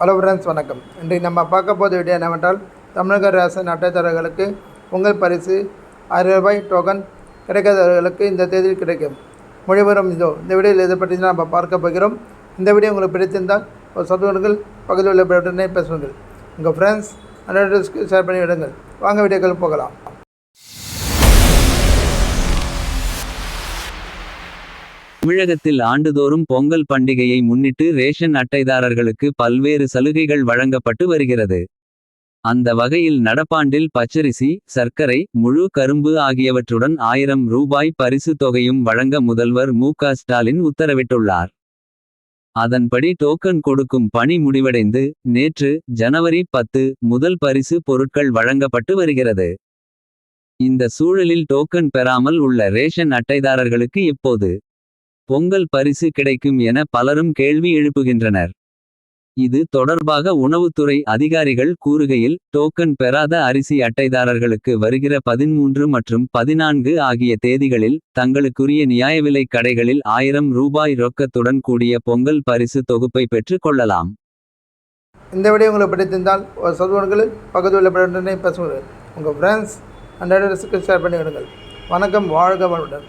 Hello friends வணக்கம். இன்றைக்கு நம்ம பார்க்க போகிற வீடியோ என்னவென்றால் தமிழக ரேஷன் அட்டைதாரர்களுக்கு பொங்கல் பரிசு ஆயிரம் ரூபாய் டோக்கன் கிடைக்காதவர்களுக்கு இந்த தேதியில் கிடைக்கும். மொழிபெறும் இதோ இந்த வீடியோவில் இதை பற்றி நம்ம பார்க்க போகிறோம் இந்த வீடியோ உங்களுக்கு பிடித்திருந்தால் ஒரு சொல்லுங்கள் பக்கத்தில் உள்ள பட்டனை பேசுங்கள் உங்கள் ஃப்ரெண்ட்ஸ் அண்ட் ஷேர் பண்ணி விடுங்கள் வாங்க வீடியோக்கள் போகலாம். தமிழகத்தில் ஆண்டுதோறும் பொங்கல் பண்டிகையை முன்னிட்டு ரேஷன் அட்டைதாரர்களுக்கு பல்வேறு சலுகைகள் வழங்கப்பட்டு வருகிறது. அந்த வகையில் நடப்பாண்டில் பச்சரிசி சர்க்கரை முழு கரும்பு ஆகியவற்றுடன் ஆயிரம் ரூபாய் பரிசு தொகையும் வழங்க முதல்வர் மு க ஸ்டாலின் உத்தரவிட்டுள்ளார். அதன்படி டோக்கன் கொடுக்கும் பணி முடிவடைந்து நேற்று ஜனவரி பத்து முதல் பரிசு பொருட்கள் வழங்கப்பட்டு வருகிறது. இந்த சூழலில் டோக்கன் பெறாமல் உள்ள ரேஷன் அட்டைதாரர்களுக்கு இப்போது பொங்கல் பரிசு கிடைக்கும் என பலரும் கேள்வி எழுப்புகின்றனர். இது தொடர்பாக உணவுத்துறை அதிகாரிகள் கூறுகையில் டோக்கன் பெறாத அரிசி அட்டைதாரர்களுக்கு வருகிற பதிமூன்று மற்றும் பதினான்கு ஆகிய தேதிகளில் தங்களுக்குரிய நியாய விலை கடைகளில் ஆயிரம் ரூபாய் ரொக்கத்துடன் கூடிய பொங்கல் பரிசு தொகுப்பை பெற்றுக் கொள்ளலாம். இந்த வீடியோ உங்களுக்கு பிடித்திருந்தால் ஒரு சொந்தங்கள் பக்கத்தில் உள்ள பேசுங்கள் உங்கள் ஃப்ரெண்ட்ஸ் அண்ட் ஷேர் பண்ணி விடுங்கள் வணக்கம் வாழ்க வளமுடன்.